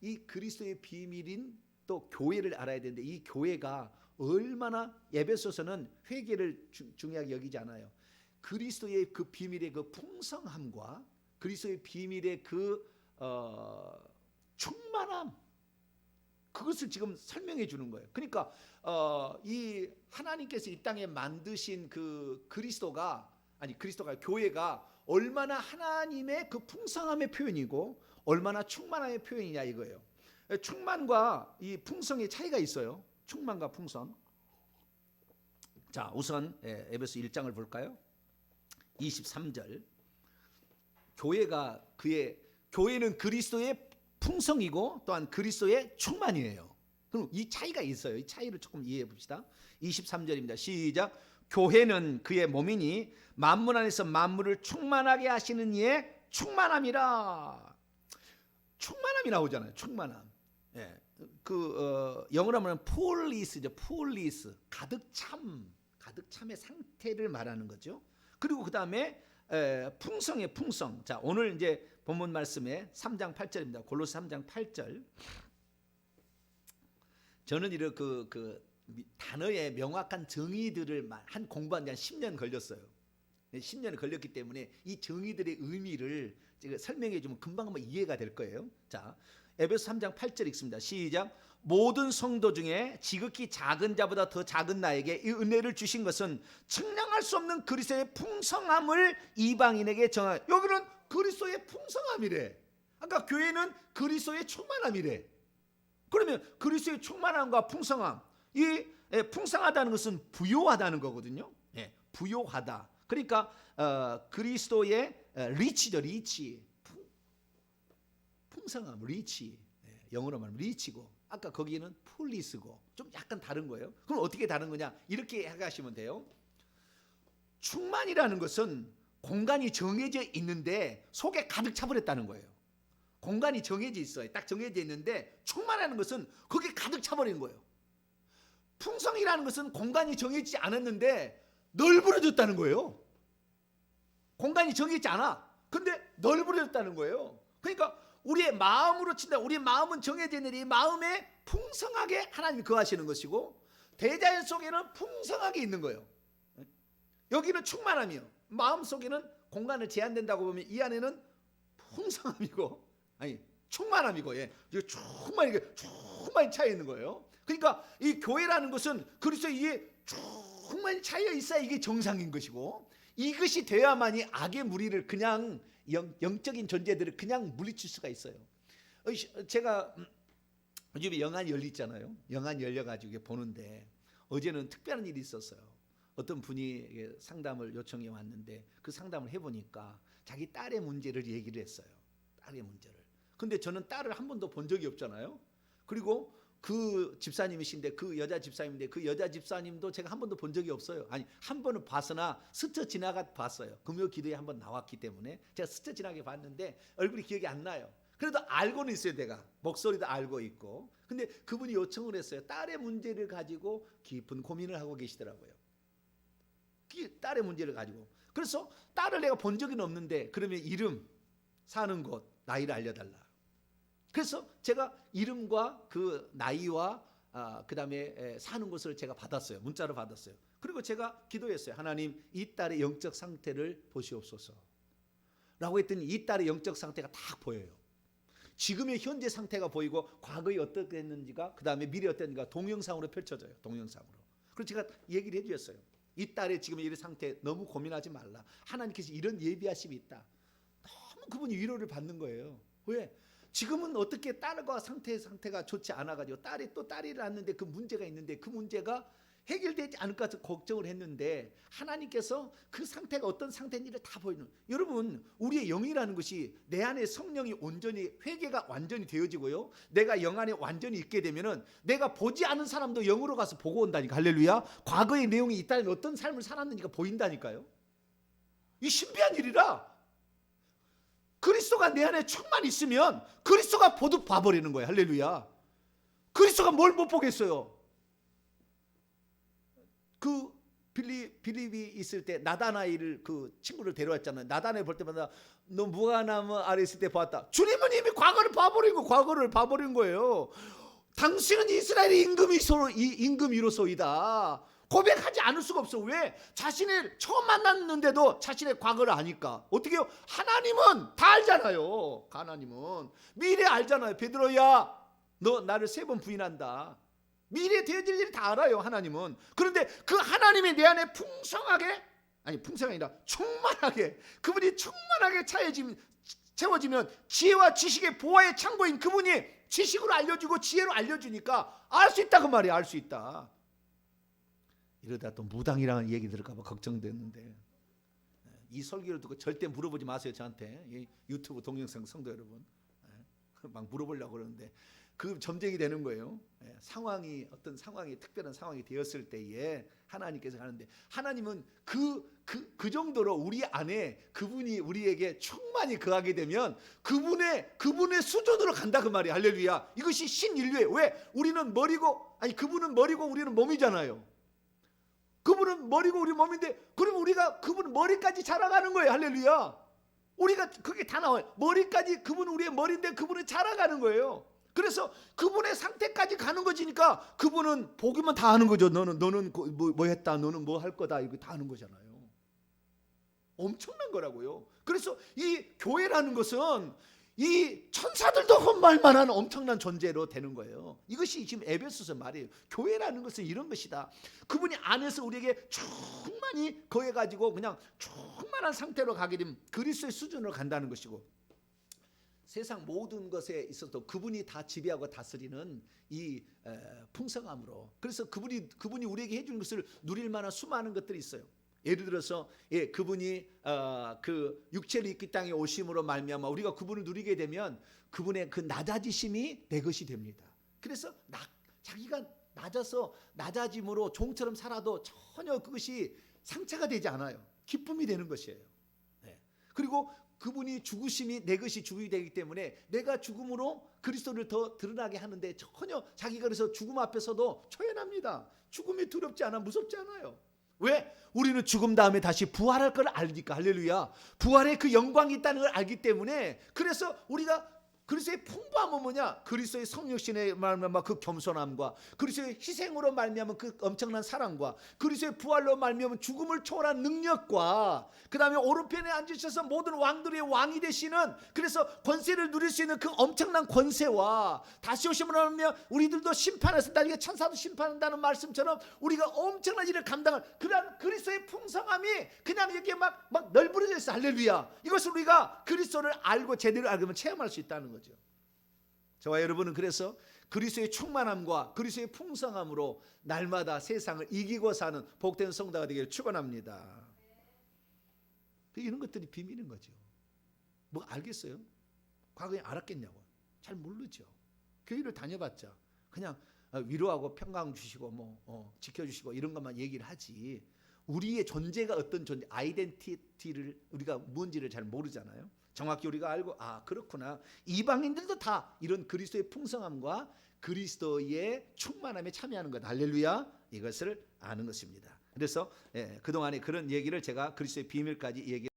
이 그리스도의 비밀인 또 교회를 알아야 되는데 이 교회가 얼마나 에베소서는 회개를 주- 중요하게 여기지 않아요. 그리스도의 그 비밀의 그 풍성함과 그리스도의 비밀의 그 어, 충만함 그것을 지금 설명해 주는 거예요. 그러니까 어, 이 하나님께서 이 땅에 만드신 그 그리스도가 아니 그리스도가 교회가 얼마나 하나님의 그 풍성함의 표현이고 얼마나 충만함의 표현이냐 이거예요. 충만과 이 풍성의 차이가 있어요. 충만과 풍성. 자, 우선 예, 에베소 1장을 볼까요? 23절. 교회가 그의 교회는 그리스도의 풍성이고 또한 그리스도의 충만이에요. 그럼 이 차이가 있어요. 이 차이를 조금 이해해 봅시다. 23절입니다. 시작. 교회는 그의 몸이니 만물 안에서 만물을 충만하게 하시는 이의 충만함이라. 충만함이 나오잖아요. 충만함. 예. 그 어, 영어로 하면 폴리스죠. 폴리스. 가득 참. 가득 참의 상태를 말하는 거죠. 그리고 그다음에 에, 풍성의 풍성. 자, 오늘 이제 본문 말씀에 3장 8절입니다. 골로새 3장 8절. 저는 이런 그, 그 미- 단어의 명확한 정의들을 마- 한 공부한 지 한 10년 걸렸어요. 10년이 걸렸기 때문에 이 정의들의 의미를 제가 설명해 주면 금방 한번 이해가 될 거예요. 자, 에베소 3장 8절 읽습니다. 시작. 모든 성도 중에 지극히 작은 자보다 더 작은 나에게 이 은혜를 주신 것은 측량할 수 없는 그리스도의 풍성함을 이방인에게 정하. 여기는 그리스도의 풍성함이래. 아까 교회는 그리스도의 충만함이래. 그러면 그리스도의 충만함과 풍성함, 이 예, 풍성하다는 것은 부요하다는 거거든요. 예, 부요하다. 그러니까 어, 그리스도의 어, 리치죠, 리치. 풍, 풍성함, 리치. 예, 영어로 말하면 리치고 아까 거기는 폴리스고 좀 약간 다른 거예요. 그럼 어떻게 다른 거냐? 이렇게 해가시면 돼요. 충만이라는 것은 공간이 정해져 있는데 속에 가득 차버렸다는 거예요. 공간이 정해져 있어요. 딱 정해져 있는데 충만하는 것은 거기에 가득 차버린 거예요. 풍성이라는 것은 공간이 정해지지 않았는데 널브러졌다는 거예요. 공간이 정해지지 않아. 근데 널브러졌다는 거예요. 그러니까 우리의 마음으로 친다. 우리의 마음은 정해져 있는 이 마음에 풍성하게 하나님이 거하시는 것이고 대자연 속에는 풍성하게 있는 거예요. 여기는 충만함이요. 마음 속에는 공간을 제한된다고 보면 이 안에는 풍성함이고 아니 충만함이고 예. 이게 충만 이게 충만히 차여 있는 거예요. 그러니까 이 교회라는 것은 그리스도 이게 충만히 차여 있어야 이게 정상인 것이고 이것이 돼야만이 악의 무리를 그냥 영, 영적인 존재들을 그냥 물리칠 수가 있어요. 어, 시- 제가 음, 요즘에 영안이 열리잖아요. 영안이 열려가지고 보는데 어제는 특별한 일이 있었어요. 어떤 분이 상담을 요청해 왔는데 그 상담을 해보니까 자기 딸의 문제를 얘기를 했어요. 딸의 문제를. 근데 저는 딸을 한 번도 본 적이 없잖아요. 그리고 그 집사님이신데 그 여자 집사님인데 그 여자 집사님도 제가 한 번도 본 적이 없어요. 아니 한 번은 봤으나 스쳐 지나가 봤어요. 금요 기도에 한 번 나왔기 때문에 제가 스쳐 지나게 봤는데 얼굴이 기억이 안 나요. 그래도 알고는 있어요, 내가 목소리도 알고 있고. 근데 그분이 요청을 했어요. 딸의 문제를 가지고 깊은 고민을 하고 계시더라고요. 그 딸의 문제를 가지고. 그래서 딸을 내가 본 적은 없는데 그러면 이름, 사는 곳, 나이를 알려달라. 그래서 제가 이름과 그 나이와 아, 그 다음에 에, 사는 곳을 제가 받았어요. 문자로 받았어요. 그리고 제가 기도했어요. 하나님 이 딸의 영적 상태를 보시옵소서. 라고 했더니 이 딸의 영적 상태가 딱 보여요. 지금의 현재 상태가 보이고 과거에 어떻게 했는지가 그다음에 미래 어땠는지가 동영상으로 펼쳐져요. 동영상으로. 그래서 제가 얘기를 해 주셨어요. 이 딸의 지금 이 상태 너무 고민하지 말라. 하나님께서 이런 예비하심이 있다. 너무 그분이 위로를 받는 거예요. 왜? 지금은 어떻게 딸과 상태 상태가 좋지 않아가지고 딸이 또 딸이 낳는데 그 문제가 있는데 그 문제가 해결되지 않을까 해서 걱정을 했는데 하나님께서 그 상태가 어떤 상태인지를 다 보이는. 여러분 우리의 영이라는 것이 내 안에 성령이 온전히 회개가 완전히 되어지고요. 내가 영 안에 완전히 있게 되면은 내가 보지 않은 사람도 영으로 가서 보고 온다니까. 할렐루야. 과거의 내용이 이 딸은 어떤 삶을 살았는지가 보인다니까요. 이 신비한 일이라 그리스도가 내 안에 충만 있으면 그리스도가 보듯 봐버리는 거예요. 할렐루야. 그리스도가 뭘 못 보겠어요? 그 빌리 빌립이 있을 때 나다나이를 그 친구를 데려왔잖아요. 나다나이 볼 때마다 너 무화나무 아래 있을 때 봤다. 주님은 이미 과거를 봐버린 거, 과거를 봐버린 거예요. 당신은 이스라엘의 임금이소 이 임금이로소이다. 고백하지 않을 수가 없어. 왜? 자신을 처음 만났는데도 자신의 과거를 아니까. 어떻게 요? 하나님은 다 알잖아요. 하나님은 미래 알잖아요. 베드로야, 너 나를 세 번 부인한다. 미래 되어질 일다 알아요. 하나님은. 그런데 그 하나님이 내 안에 풍성하게 아니 풍성이 아니라 충만하게 그분이 충만하게 차여지면 채워지면 지혜와 지식의 보화의 창고인 그분이 지식으로 알려주고 지혜로 알려주니까 알 수 있다 그 말이야 알 수 있다 이러다 또 무당이라는 얘기 들을까봐 걱정됐는데. 이 설교를 듣고 절대 물어보지 마세요 저한테. 이 유튜브 동영상 성도 여러분. 예, 막 물어보려고 그러는데 그 점쟁이 되는 거예요. 예, 상황이 어떤 상황이 특별한 상황이 되었을 때에 하나님께서 하는데 하나님은 그, 그, 그 정도로 우리 안에 그분이 우리에게 충만히 거하게 되면 그분의 그분의 수준으로 간다 그 말이야 할렐루야. 이것이 신인류의 왜? 우리는 머리고 아니 그분은 머리고 우리는 몸이잖아요 그분은 머리고 우리 몸인데 그럼 우리가 그분 머리까지 자라가는 거예요 할렐루야 우리가 그게 다 나와요 머리까지 그분은 우리의 머리인데 그분은 자라가는 거예요 그래서 그분의 상태까지 가는 거지니까 그분은 보기만 다 아는 거죠. 너는 너는 그 뭐, 뭐 했다. 너는 뭐 할 거다. 이거 다 아는 거잖아요. 엄청난 거라고요. 그래서 이 교회라는 것은 이 천사들도 헛말 만한 엄청난 존재로 되는 거예요. 이것이 지금 에베소서 말이에요. 교회라는 것은 이런 것이다. 그분이 안에서 우리에게 충만히 거해 가지고 그냥 충만한 상태로 가게 되면 그리스도의 수준으로 간다는 것이고 세상 모든 것에 있어서 그분이 다 지배하고 다스리는 이 에, 풍성함으로 그래서 그분이 그분이 우리에게 해준 것을 누릴 만한 수많은 것들이 있어요. 예를 들어서 예 그분이 어, 그 육체를 입기 땅에 오심으로 말미암아 우리가 그분을 누리게 되면 그분의 그 낮아지심이 내 것이 됩니다. 그래서 나, 자기가 낮아서 낮아짐으로 종처럼 살아도 전혀 그것이 상처가 되지 않아요. 기쁨이 되는 것이에요. 네. 그리고 그분이 죽으심이 내 것이 죽음이 되기 때문에 내가 죽음으로 그리스도를 더 드러나게 하는데 전혀 자기가 그래서 죽음 앞에서도 초연합니다. 죽음이 두렵지 않아 무섭지 않아요. 왜? 우리는 죽음 다음에 다시 부활할 걸 알니까 할렐루야. 부활의 그 영광이 있다는 걸 알기 때문에 그래서 우리가 그리스도의 풍부함은 뭐냐? 그리스도의 성육신의 말미암아 그 겸손함과 그리스도의 희생으로 말미암은 그 엄청난 사랑과 그리스도의 부활로 말미암은 죽음을 초월한 능력과 그 다음에 오른편에 앉으셔서 모든 왕들의 왕이 되시는 그래서 권세를 누릴 수 있는 그 엄청난 권세와 다시 오심으로 하면 우리들도 심판해서 나중에 천사도 심판한다는 말씀처럼 우리가 엄청난 일을 감당할 그런 그리스도의 풍성함이 그냥 여기에 막, 막 널브러져 있어. 할렐루야. 이것을 우리가 그리스도를 알고 제대로 알면 체험할 수 있다는 거죠 저와 여러분은 그래서 그리스도의 충만함과 그리스도의 풍성함으로 날마다 세상을 이기고 사는 복된 성도가 되기를 축원합니다. 이런 것들이 비밀인 거죠. 뭐 알겠어요? 과거에 알았겠냐고. 잘 모르죠. 교회를 다녀봤자 그냥 어, 위로하고 평강 주시고 뭐 어, 지켜주시고 이런 것만 얘기를 하지. 우리의 존재가 어떤 존재, 아이덴티티를 우리가 뭔지를 잘 모르잖아요. 정확히 우리가 알고 아 그렇구나 이방인들도 다 이런 그리스도의 풍성함과 그리스도의 충만함에 참여하는 것 할렐루야 이것을 아는 것입니다. 그래서 예, 그 동안에 그런 얘기를 제가 그리스도의 비밀까지 얘기.